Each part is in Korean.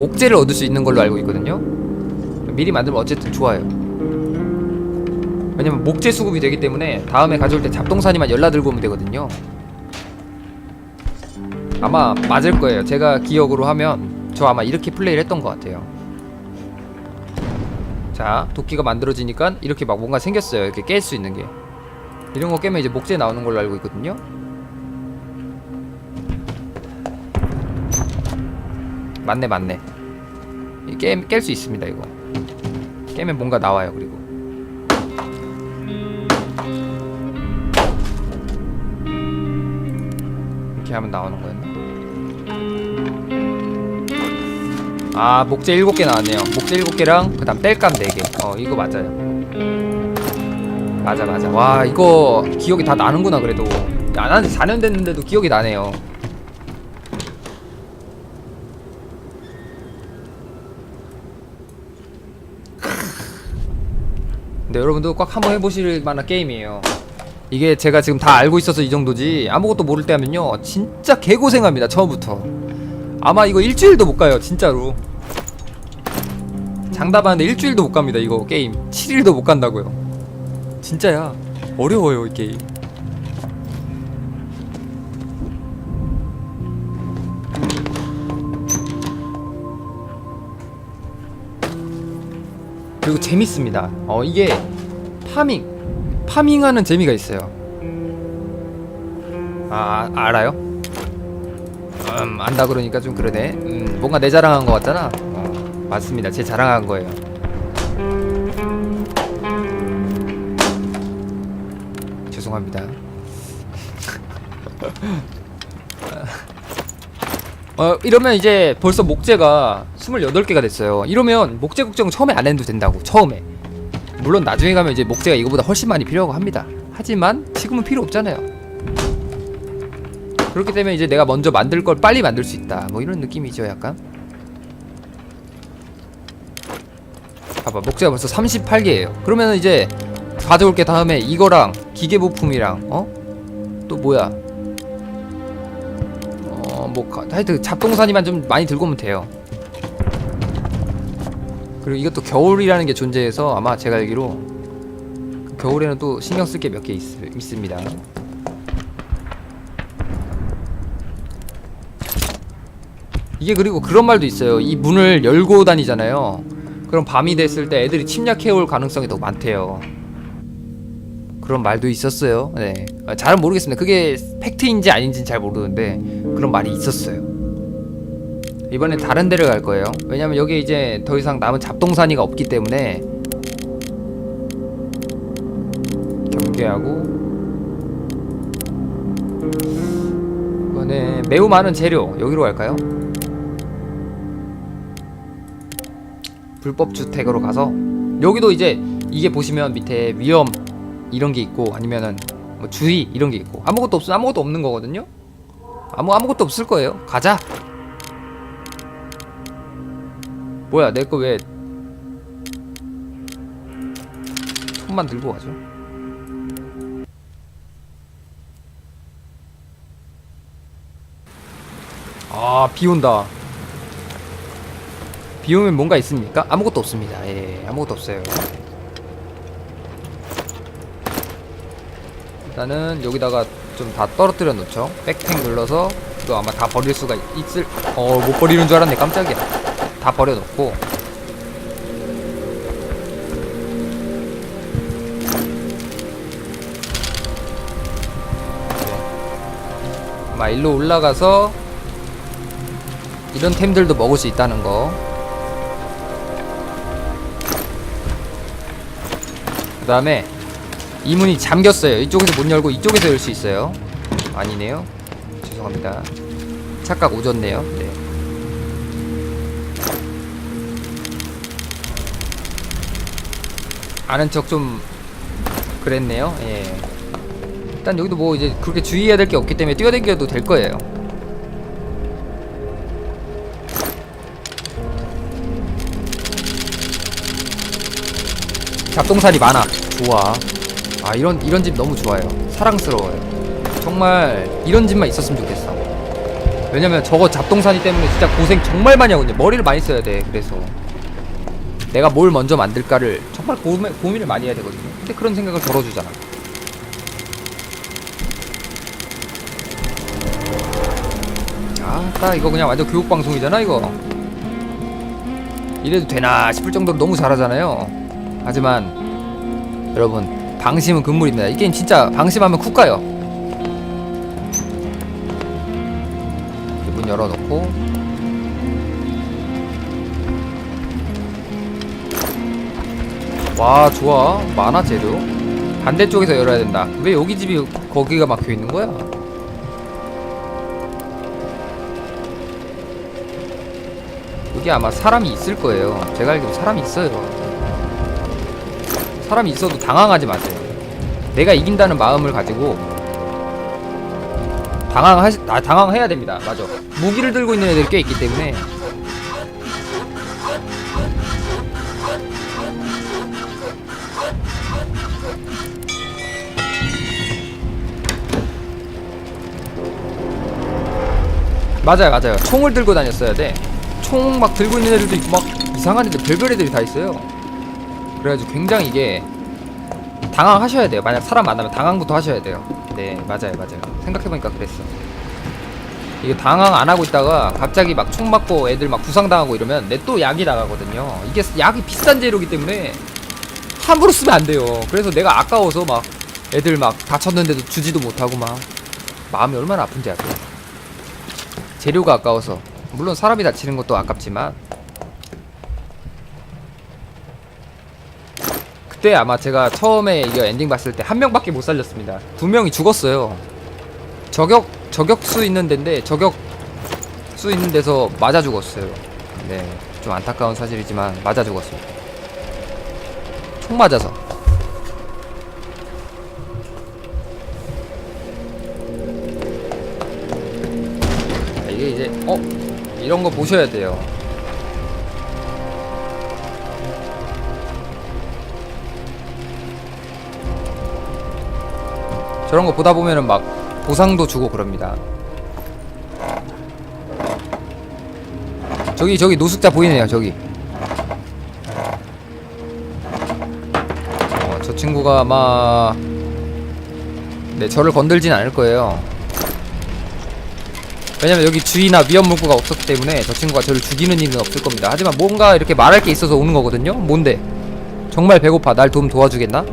옥제를 얻을 수 있는 걸로 알고 있거든요. 미리 만들면 어쨌든 좋아요. 왜냐면 목재 수급이 되기 때문에 다음에 가져올 때 잡동사니만 열라 들고 오면 되거든요. 아마 맞을 거예요. 제가 기억으로 하면 저 아마 이렇게 플레이를 했던 것 같아요. 자, 도끼가 만들어지니까 이렇게 막 뭔가 생겼어요. 이렇게 깰 수 있는 게. 이런 거 깨면 이제 목재 나오는 걸로 알고 있거든요. 맞네 맞네. 깰수 있습니다 이거. 깨면 뭔가 나와요 그리고. 이렇게 하면 나오는 거였나? 아 목재 7개 나왔네요. 목재 7개랑 그 다음 뗄감 4개. 어 이거 맞아요. 맞아 맞아. 와 이거 기억이 다 나는구나 그래도. 안 한지 4년 됐는데도 기억이 나네요 근데 여러분도 꼭 한번 해보실 만한 게임이에요. 이게 제가 지금 다 알고 있어서 이 정도지 아무것도 모를 때 하면요 진짜 개고생합니다 처음부터. 아마 이거 일주일도 못 가요 진짜로. 장담하는데 일주일도 못 갑니다 이거 게임. 7일도 못 간다고요. 진짜야. 어려워요 이 게임 그리고 재밌습니다. 어 이게 파밍 파밍하는 재미가 있어요. 아 알아요? 음 안다 그러니까 좀 그러네. 음 뭔가 내 자랑한 것 같잖아. 어, 맞습니다. 제 자랑한 거예요. 죄송합니다. 어 이러면 이제 벌써 목재가 28개가 됐어요. 이러면 목재 걱정 처음에 안 해도 된다고 처음에. 물론 나중에 가면 이제 목재가 이거보다 훨씬 많이 필요하고 합니다. 하지만 지금은 필요 없잖아요. 그렇기 때문에 이제 내가 먼저 만들 걸 빨리 만들 수 있다. 뭐 이런 느낌이죠 약간. 봐봐 목재가 벌써 38개예요. 그러면 이제 가져올 게 다음에 이거랑 기계 부품이랑 어? 또 뭐야 뭐 가- 하여튼 잡동사니만 좀 많이 들고 오면 돼요. 그리고 이것도 겨울이라는 게 존재해서 아마 제가 알기로 그 겨울에는 또 신경 쓸 게 몇 개 있습니다. 이게 그리고 그런 말도 있어요. 이 문을 열고 다니잖아요. 그럼 밤이 됐을 때 애들이 침략해올 가능성이 더 많대요. 그런 말도 있었어요. 네. 아, 잘은 모르겠습니다. 그게 팩트인지 아닌지는 잘 모르는데 그런 말이 있었어요. 이번엔 다른 데를 갈 거예요. 왜냐면 여기 이제 더 이상 남은 잡동사니가 없기 때문에 경계하고 이번에 매우 많은 재료 여기로 갈까요? 불법 주택으로 가서 여기도 이제 이게 보시면 밑에 위험 이런 게 있고 아니면은 뭐 주의 이런 게 있고 아무것도 없으면 아무것도 없는 거거든요. 아무 아무것도 없을 거예요. 가자. 뭐야 내 거 왜 손만 들고 가죠? 아, 비 온다. 비 오면 뭔가 있습니까? 아무것도 없습니다. 예, 아무것도 없어요. 일단은 여기다가 좀 다 떨어뜨려 놓죠. 백팩 눌러서 이거 아마 다 버릴 수가 있을. 어, 못 버리는 줄 알았네. 깜짝이야. 다 버려 놓고. 막 일로 올라가서 이런 템들도 먹을 수 있다는 거. 그 다음에 이 문이 잠겼어요. 이쪽에서 못 열고 이쪽에서 열 수 있어요. 아니네요. 죄송합니다. 착각 오졌네요. 네. 아는 척 좀 그랬네요. 예. 일단 여기도 뭐 이제 그렇게 주의해야 될 게 없기 때문에 뛰어다녀도 될 거예요. 잡동살이 많아. 좋아. 아 이런 이런 집 너무 좋아요. 사랑스러워요. 정말 이런 집만 있었으면 좋겠어. 왜냐면 저거 잡동사니 때문에 진짜 고생 정말 많이 하거든요. 머리를 많이 써야 돼. 그래서 내가 뭘 먼저 만들까를 정말 고민, 고민을 많이 해야 되거든요. 근데 그런 생각을 덜어주잖아. 아, 딱 이거 그냥 완전 교육 방송이잖아 이거. 이래도 되나 싶을 정도로 너무 잘하잖아요. 하지만 여러분 방심은 금물입니다. 이 게임 진짜 방심하면 쿡 가요. 이렇게 문 열어놓고. 와 좋아. 많아 재료. 반대쪽에서 열어야 된다. 왜 여기 집이 거기가 막혀 있는 거야? 여기 아마 사람이 있을 거예요. 제가 알기로 사람이 있어요 사람이 있어도 당황하지 마세요. 내가 이긴다는 마음을 가지고 당황하 아, 당황해야 됩니다. 맞아. 무기를 들고 있는 애들이 꽤 있기 때문에. 맞아요 맞아요. 총을 들고 다녔어야 돼 총 막 들고 있는 애들도 있고 막 이상한 애들 별별 애들이 다 있어요 그래가지고 굉장히 이게 당황하셔야 돼요. 만약 사람 만나면 당황부터 하셔야 돼요. 네 맞아요 맞아요. 생각해보니까 그랬어. 이게 당황 안 하고 있다가 갑자기 막 총 맞고 애들 막 부상당하고 이러면 내 또 약이 나가거든요. 이게 약이 비싼 재료기 때문에 함부로 쓰면 안 돼요. 그래서 내가 아까워서 막 애들 막 다쳤는데도 주지도 못하고 막 마음이 얼마나 아픈지 알아요. 재료가 아까워서. 물론 사람이 다치는 것도 아깝지만 그때 아마 제가 처음에 이거 엔딩 봤을 때 한 명밖에 못 살렸습니다. 두 명이 죽었어요. 저격 저격수 있는 데인데 저격 수 있는 데서 맞아 죽었어요. 네 좀 안타까운 사실이지만 맞아 죽었어요. 총 맞아서. 자, 이게 이제 어? 이런 거 보셔야 돼요. 저런 거 보다 보면은 막 보상도 주고 그럽니다. 저기 저기 노숙자 보이네요 저기. 어, 저 친구가 아마 네 저를 건들진 않을 거예요. 왜냐면 여기 주의나 위험 문구가 없었기 때문에 저 친구가 저를 죽이는 일은 없을 겁니다. 하지만 뭔가 이렇게 말할 게 있어서 오는 거거든요. 뭔데? 정말 배고파. 날 도움 도와주겠나?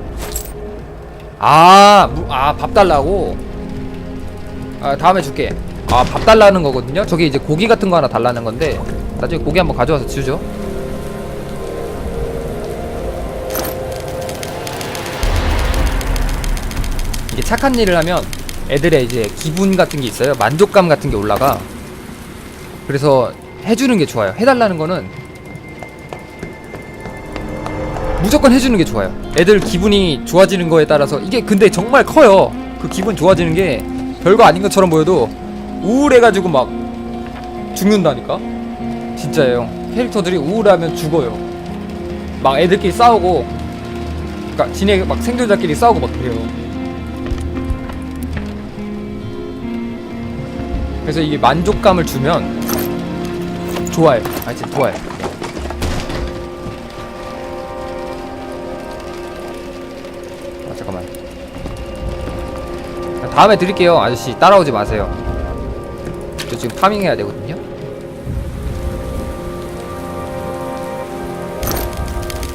아, 무- 아, 밥 달라고? 아, 다음에 줄게. 아, 밥 달라는 거거든요. 저기 이제 고기 같은 거 하나 달라는 건데, 나중에 고기 한번 가져와서 주죠. 이게 착한 일을 하면 애들의 이제 기분 같은 게 있어요. 만족감 같은 게 올라가. 그래서 해주는 게 좋아요. 해달라는 거는 무조건 해주는 게 좋아요. 애들 기분이 좋아지는 거에 따라서 이게 근데 정말 커요. 그 기분 좋아지는 게 별거 아닌 것처럼 보여도 우울해가지고 막 죽는다니까. 진짜예요. 캐릭터들이 우울하면 죽어요. 막 애들끼리 싸우고, 그러니까 지네 막 생존자끼리 싸우고 막 그래요. 그래서 이게 만족감을 주면 좋아요. 아 진짜 좋아요. 다음에 드릴게요, 아저씨. 따라오지 마세요. 저 지금 파밍해야 되거든요.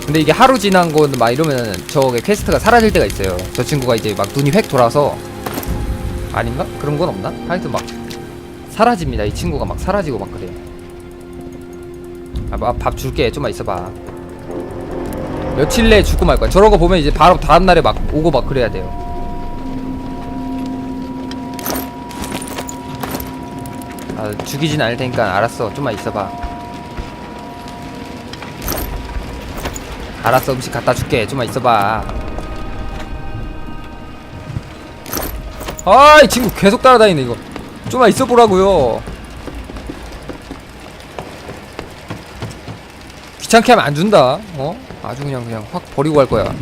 근데 이게 하루 지난 거는 막 이러면 저게 퀘스트가 사라질 때가 있어요. 저 친구가 이제 막 눈이 획 돌아서 아닌가? 그런 건 없나? 하여튼 막 사라집니다. 이 친구가 막 사라지고 막 그래요. 아, 밥- 밥 줄게. 좀만 있어봐. 며칠 내에 죽고 말 거야. 거 보면 이제 바로 다음 날에 막 오고 막 그래야 돼요. 아, 죽이진 않을 테니까 알았어. 좀만 있어봐. 알았어. 음식 갖다 줄게. 좀만 있어봐. 아, 이 친구 계속 따라다니네 이거. 좀만 있어 보라고요. 귀찮게 하면 안 준다. 어? 아주 그냥 그냥 확 버리고 갈 거야.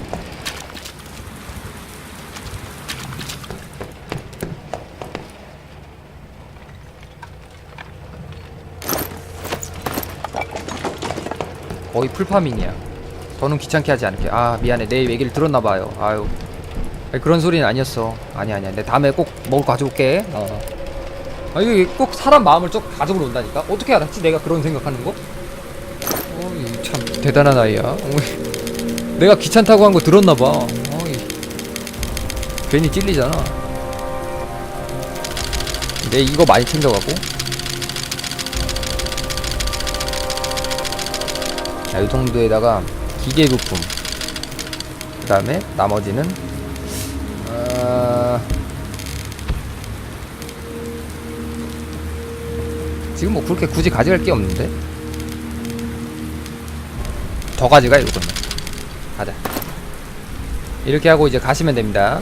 풀파밍이야. 더는 귀찮게 하지 않을게. 아 미안해. 내 얘기를 들었나봐요. 아유. 그런 소리는 아니었어. 아니 아니야. 내 다음에 꼭 먹을 거 가져올게. 어. 아 이게 꼭 사람 마음을 좀 가져보러 온다니까? 어떻게 알았지? 내가 그런 생각하는 거? 어이 참 대단한 아이야. 어이, 내가 귀찮다고 한 거 들었나봐. 어이. 괜히 찔리잖아. 내 이거 많이 챙겨가고 자, 이 정도에다가 기계 부품 그 다음에 나머지는 어... 지금 뭐 그렇게 굳이 가져갈 게 없는데? 더 가져가 이거는. 가자. 이렇게 하고 이제 가시면 됩니다.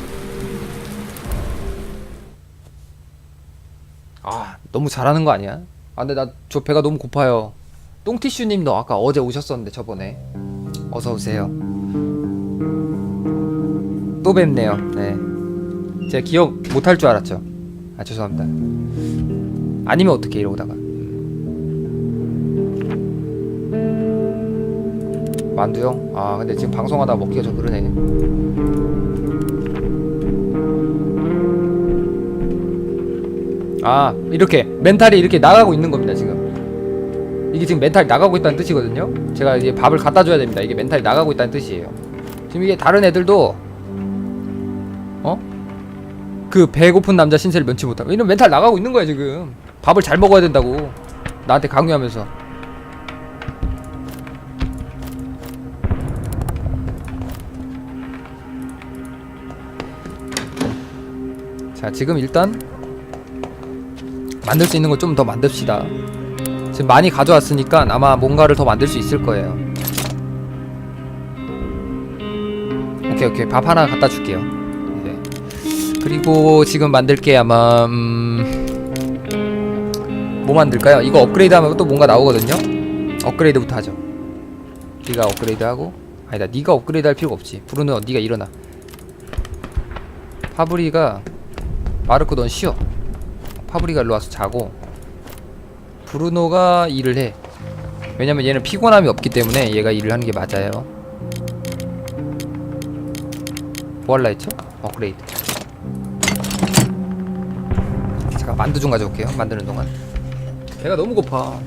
아 너무 잘하는 거 아니야? 아 근데 나 저 배가 너무 고파요 똥티슈님도 아까 어제 오셨었는데 저번에. 어서 오세요. 또 뵙네요. 네. 제가 기억 못할 줄 알았죠. 아 죄송합니다. 아니면 어떻게 이러다가. 만두형? 아 근데 지금 방송하다 먹기가 좀 그러네. 아 이렇게 멘탈이 이렇게 나가고 있는 겁니다 지금 이게 지금 멘탈이 나가고 있다는 뜻이거든요. 제가 이제 밥을 갖다 줘야 됩니다. 이게 멘탈이 나가고 있다는 뜻이에요. 지금 이게 다른 애들도 어? 그 배고픈 남자 신세를 면치 못하고 이런 멘탈 나가고 있는 거야 지금. 밥을 잘 먹어야 된다고. 나한테 강요하면서. 자 지금 일단 만들 수 있는 거 좀 더 만듭시다 지금 많이 가져왔으니까 아마 뭔가를 더 만들 수 있을 거예요. 오케이 오케이. 밥 하나 갖다 줄게요. 네. 그리고 지금 만들 게 아마 음... 뭐 만들까요? 이거 업그레이드 하면 또 뭔가 나오거든요? 업그레이드부터 하죠. 네가 업그레이드 하고 아니다. 네가 업그레이드 할 필요가 없지. 브루노 네가 일어나. 파브리가 마르코 넌 쉬어. 파브리가 일로 와서 자고 브루노가 일을 해. 왜냐면 얘는 피곤함이 없기 때문에 얘가 일을 하는 게 맞아요. 뭐 할라 했죠? 업그레이드. 잠깐 만두 좀 가져올게요. 만드는 동안. 배가 너무 고파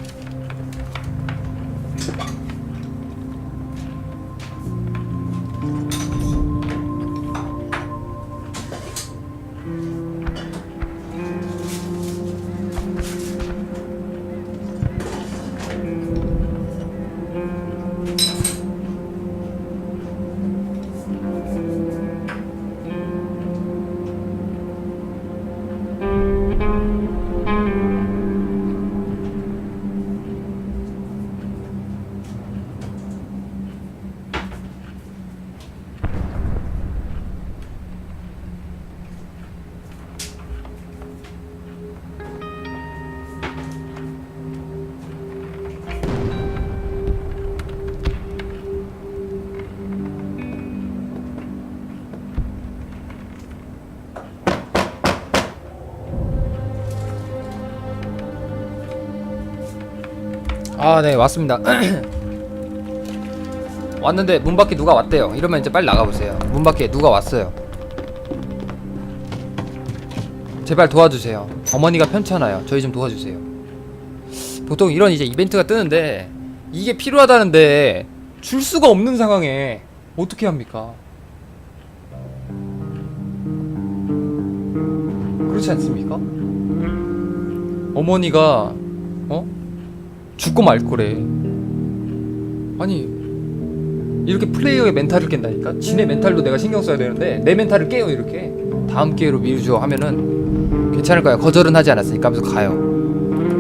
아, 네, 왔습니다. 왔는데 문 밖에 누가 왔대요. 이러면 이제 빨리 나가보세요. 문 밖에 누가 왔어요. 제발 도와주세요. 어머니가 편찮아요. 저희 좀 도와주세요. 보통 이런 이제 이벤트가 뜨는데 이게 필요하다는데 줄 수가 없는 상황에 어떻게 합니까? 그렇지 않습니까? 어머니가 어? 죽고 말 거래. 아니 이렇게 플레이어의 멘탈을 깬다니까. 지네 멘탈도 내가 신경 써야 되는데 내 멘탈을 깨요 이렇게. 다음 기회로 미루죠 하면은 괜찮을까요? 거절은 하지 않았으니까 하면서 가요.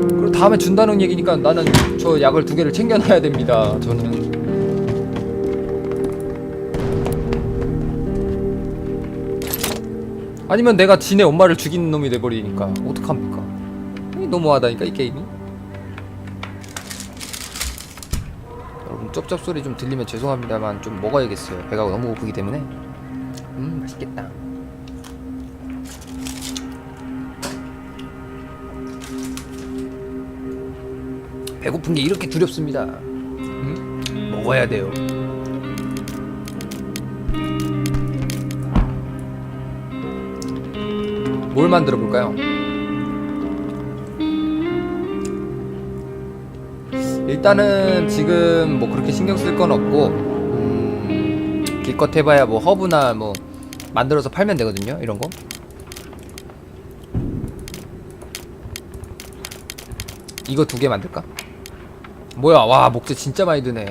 그리고 다음에 준다는 얘기니까 나는 저 약을 두 개를 챙겨놔야 됩니다. 저는. 아니면 내가 지네 엄마를 죽이는 놈이 돼버리니까 어떡합니까? 이 너무하다니까 이 게임이. 쩝쩝 소리 좀 들리면 죄송합니다만 좀 먹어야겠어요. 배가 너무 고프기 때문에. 음 맛있겠다. 배고픈 게 이렇게 두렵습니다. 음? 먹어야 돼요. 뭘 만들어 볼까요? 일단은 지금 뭐 그렇게 신경 쓸 건 없고 음, 기껏 해봐야 뭐 허브나 뭐 만들어서 팔면 되거든요 이런 거. 이거 두 개 만들까? 뭐야 와 목재 진짜 많이 드네.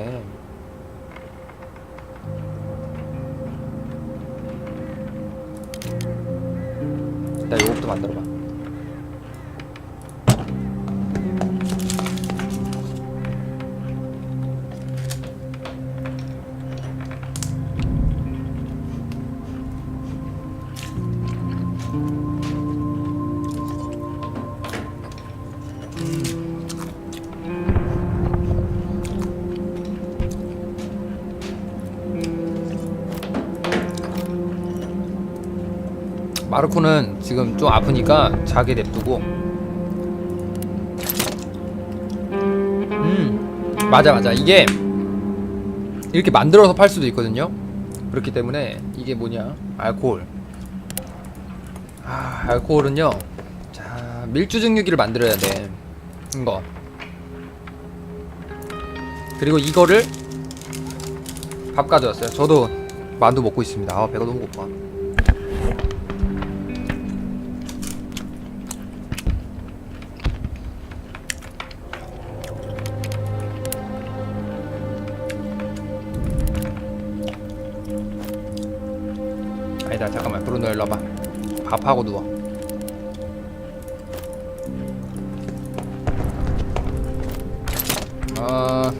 나 이거부터 만들어봐 마르코는 지금 좀 아프니까 자게 냅두고. 음 맞아 맞아. 이게 이렇게 만들어서 팔 수도 있거든요. 그렇기 때문에 이게 뭐냐? 알코올. 아 알코올은요. 자 밀주 증류기를 만들어야 돼 이거. 그리고 이거를 밥 가져왔어요. 저도 만두 먹고 있습니다. 아 배가 너무 고파 하고 누워 어...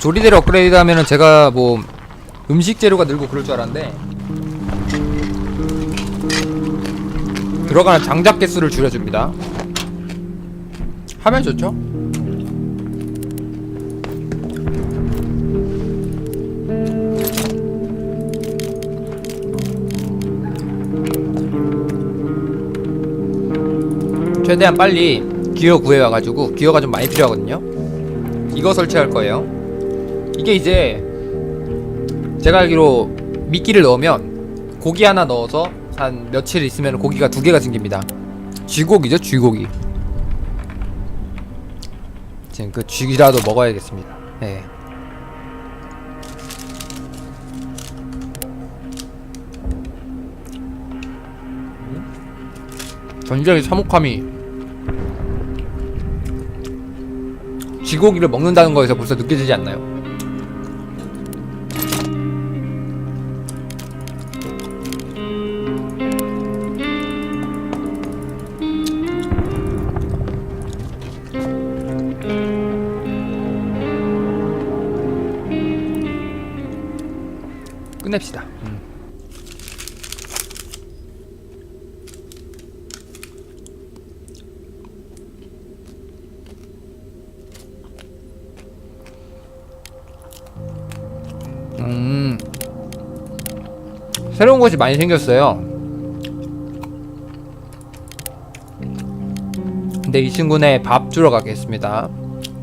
조리대를 업그레이드 하면은 제가 뭐 음식 재료가 늘고 그럴 줄 알았는데 들어가는 장작 개수를 줄여줍니다. 하면 좋죠? 최대한 빨리 기어 구해와가지고 기어가 좀 많이 필요하거든요. 이거 설치할 거예요. 이게 이제 제가 알기로 미끼를 넣으면 고기 하나 넣어서 한 며칠 있으면 고기가 두 개가 생깁니다. 쥐고기죠 쥐고기. 지금 그 쥐라도 먹어야겠습니다. 네. 전쟁의 참혹함이 쥐고기를 먹는다는 거에서 벌써 느껴지지 않나요? 끝냅시다. 새로운 곳이 많이 생겼어요. 근데 이 친구네 밥 주러 가겠습니다.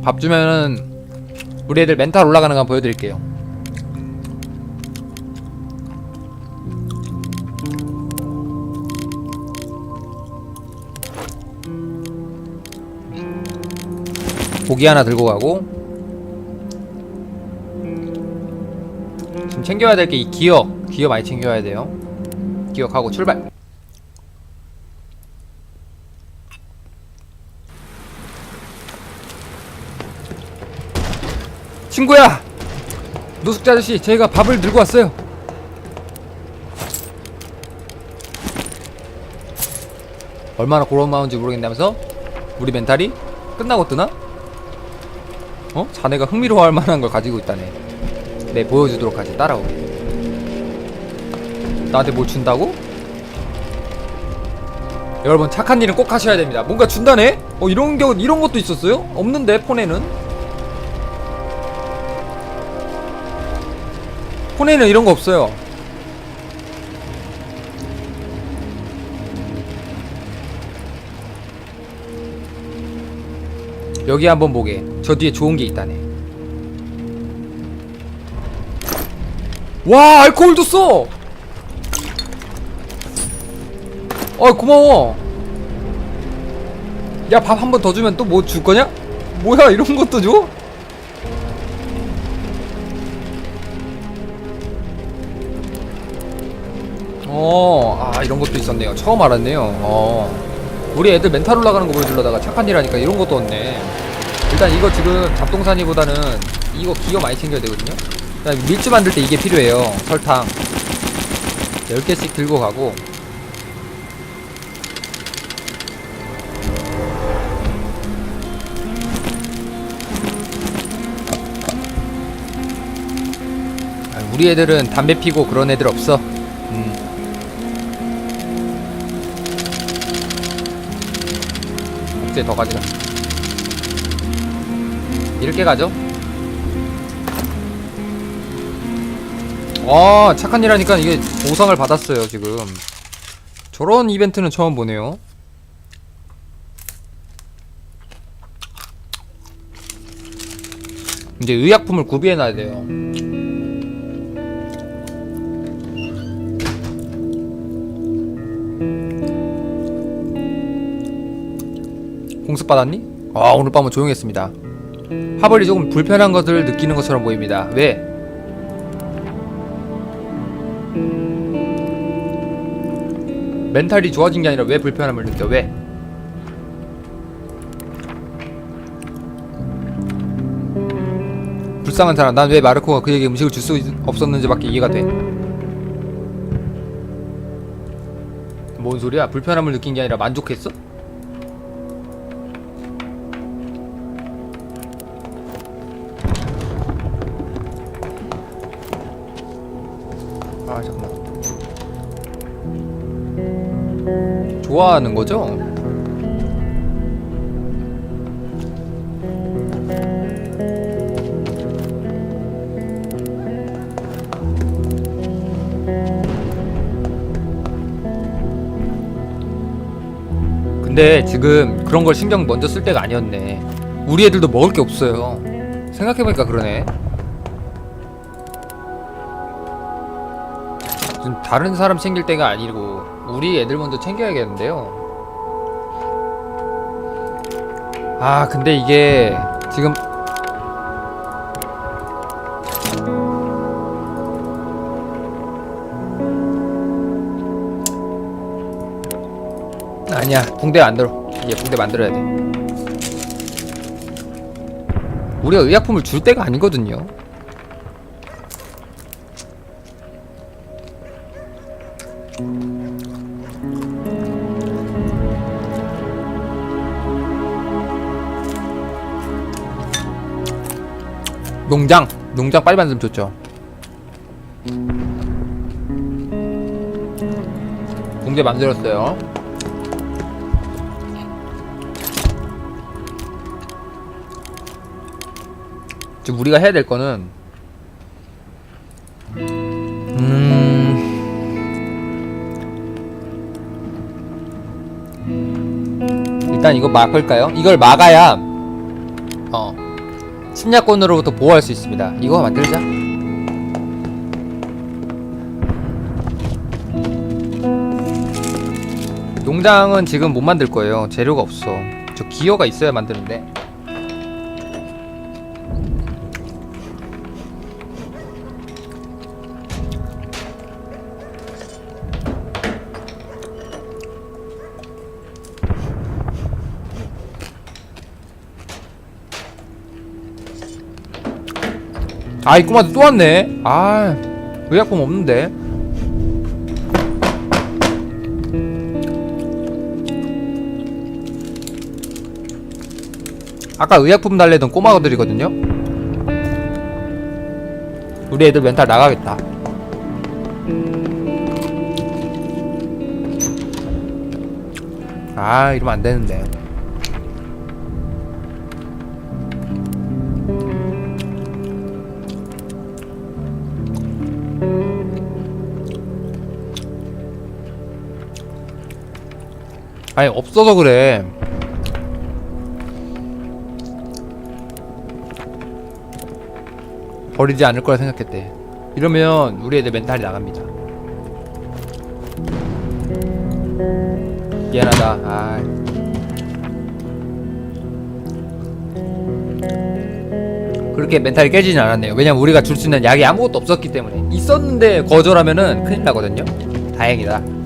밥 주면은 우리 애들 멘탈 올라가는 거 보여드릴게요. 고기 하나 들고 가고 지금 챙겨야 될 게 이 기억 기억 많이 챙겨야 돼요 기억하고 출발 친구야 노숙자 아저씨 저희가 밥을 들고 왔어요 얼마나 고마운 마음인지 모르겠다면서 우리 멘탈이 끝나고 뜨나? 어? 자네가 흥미로워할 만한 걸 가지고 있다네. 네, 보여주도록 하지. 따라오. 나한테 뭘 준다고? 여러분 착한 일은 꼭 하셔야 됩니다. 뭔가 준다네? 어 이런 경우 이런 것도 있었어요? 없는데 폰에는? 폰에는 이런 거 없어요. 여기 한번 보게 저 뒤에 좋은 게 있다네 와 알코올도 써! 어 고마워 야 밥 한 번 더 주면 또 뭐 줄 거냐? 뭐야 이런 것도 줘? 어, 아 이런 것도 있었네요. 처음 알았네요. 어, 우리 애들 멘탈 올라가는 거 보여주려다가 착한 일 하니까 이런 것도 없네. 일단 이거 지금 잡동사니보다는 이거 기어 많이 챙겨야 되거든요. 밀주 만들 때 이게 필요해요. 설탕 10개씩 들고 가고 우리 애들은 담배 피고 그런 애들 없어. 음. 이제 더 가져가. 이렇게 가죠. 아 착한 일 하니까 이게 보상을 받았어요 지금 저런 이벤트는 처음 보네요 이제 의약품을 구비해 놔야 돼요 공습 받았니? 아 오늘 밤은 조용했습니다 하벌이 조금 불편한 것을 느끼는 것처럼 보입니다 왜? 멘탈이 좋아진 게 아니라 왜 불편함을 느껴? 왜? 불쌍한 사람. 난 왜 마르코가 그에게 음식을 줄 수 없었는지밖에 이해가 돼. 뭔 소리야? 불편함을 느낀 게 아니라 만족했어? 좋아하는 거죠? 근데 지금 그런 걸 신경 먼저 쓸 때가 아니었네. 우리 애들도 먹을 게 없어요. 생각해보니까 그러네. 다른 사람 챙길 때가 아니고 우리 애들 먼저 챙겨야겠는데요. 아 근데 이게 지금 아니야 붕대 만들어. 이게 붕대 만들어야 돼. 우리가 의약품을 줄 때가 아니거든요 농장. 농장 빨리 만들면 좋죠. 붕대 만들었어요. 지금 우리가 해야 될 거는 음 일단 이거 막을까요? 이걸 막아야 어 침략권으로부터 보호할 수 있습니다. 이거 만들자. 농장은 지금 못 만들 거예요. 재료가 없어. 저 기어가 있어야 만드는데. 아, 이 꼬마도 또 왔네. 아, 의약품 없는데. 아까 의약품 달래던 꼬마들이거든요. 우리 애들 멘탈 나가겠다. 아, 이러면 안 되는데. 아니 없어서 그래. 버리지 않을 거라 생각했대. 이러면 우리 애들 멘탈이 나갑니다. 미안하다. 아 그렇게 멘탈이 깨지진 않았네요. 왜냐면 우리가 줄 수 있는 약이 아무것도 없었기 때문에. 있었는데 거절하면은 큰일 나거든요. 다행이다.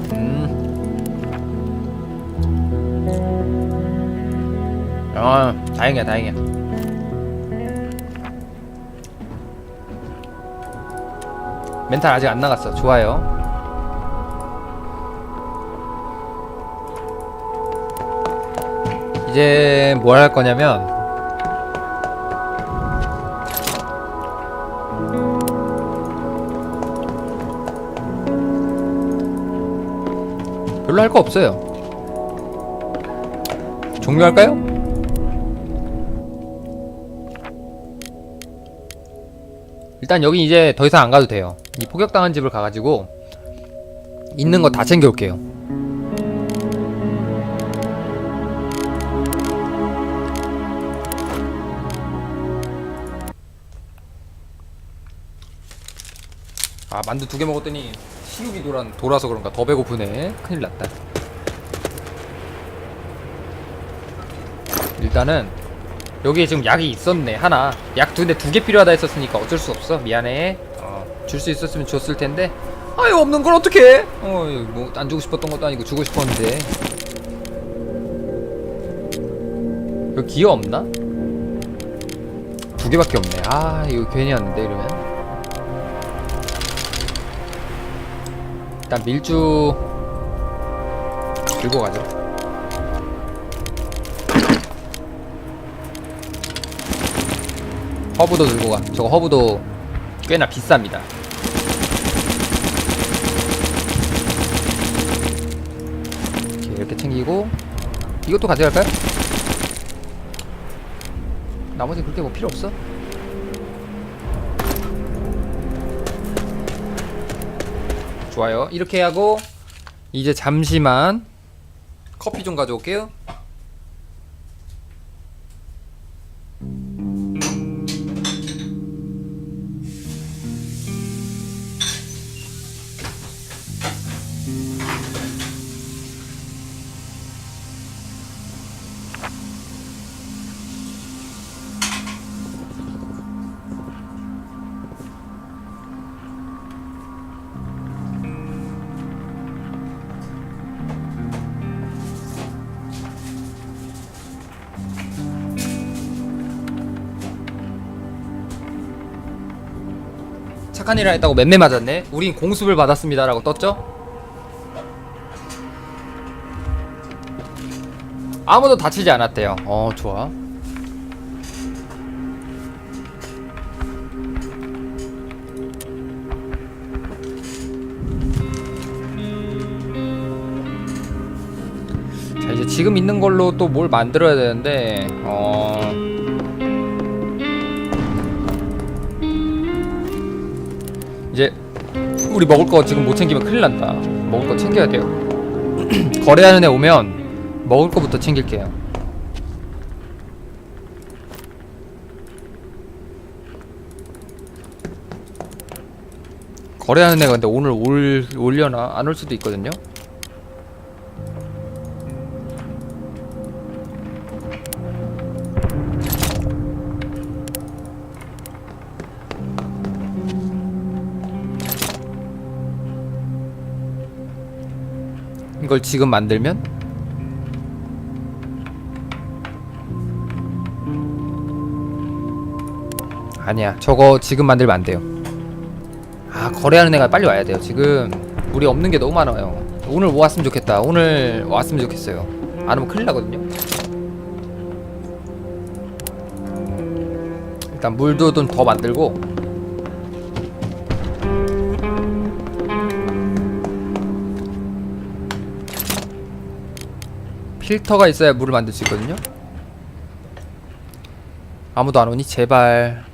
아, 다행이야, 다행이야. 멘탈 아직 안 나갔어. 좋아요. 이제 뭘 할 거냐면 별로 할 거 없어요. 종료할까요? 일단 여기 이제 더 이상 안 가도 돼요. 이 폭격당한 집을 가가지고 있는 거 다 챙겨올게요. 아 만두 두 개 먹었더니 식욕이 돌아, 돌아서 그런가 더 배고프네 큰일 났다 일단은 여기에 지금 약이 있었네. 하나. 약두대두개 필요하다 했었으니까 어쩔 수 없어. 미안해. 어, 줄 수 있었으면 줬을 텐데. 아유 없는 걸 어떡해? 어뭐안 주고 싶었던 것도 아니고 주고 싶었는데. 여기 기어 없나? 두 개밖에 없네. 아 이거 괜히 왔는데 이러면? 일단 밀주 들고 가죠. 허브도 들고 가. 저거 허브도 꽤나 비쌉니다. 이렇게, 이렇게 챙기고 이것도 가져갈까요? 나머지 그렇게 뭐 필요 없어? 좋아요. 이렇게 하고 이제 잠시만 커피 좀 가져올게요. 일을 했다고 맴매 맞았네. 우린 공습을 받았습니다 라고 떴죠? 아무도 다치지 않았대요. 어, 좋아. 자, 이제 지금 있는 걸로 또 뭘 만들어야 되는데, 어. 우리 먹을 거 지금 못 챙기면 큰일 난다. 먹을 거 챙겨야 돼요. 거래하는 애 오면 먹을 거부터 챙길게요. 거래하는 애가 근데 오늘 올 올려나 안 올 수도 있거든요. 이걸 지금 만들면? 아니야 저거 지금 만들면 안 돼요. 아 거래하는 애가 빨리 와야 돼요 지금. 우리 없는 게 너무 많아요. 오늘 왔으면 좋겠다. 오늘 왔으면 좋겠어요. 안 오면 큰일 나거든요. 일단 물도 좀 더 만들고 필터가 있어야 물을 만들 수 있거든요. 아무도 안 오니 제발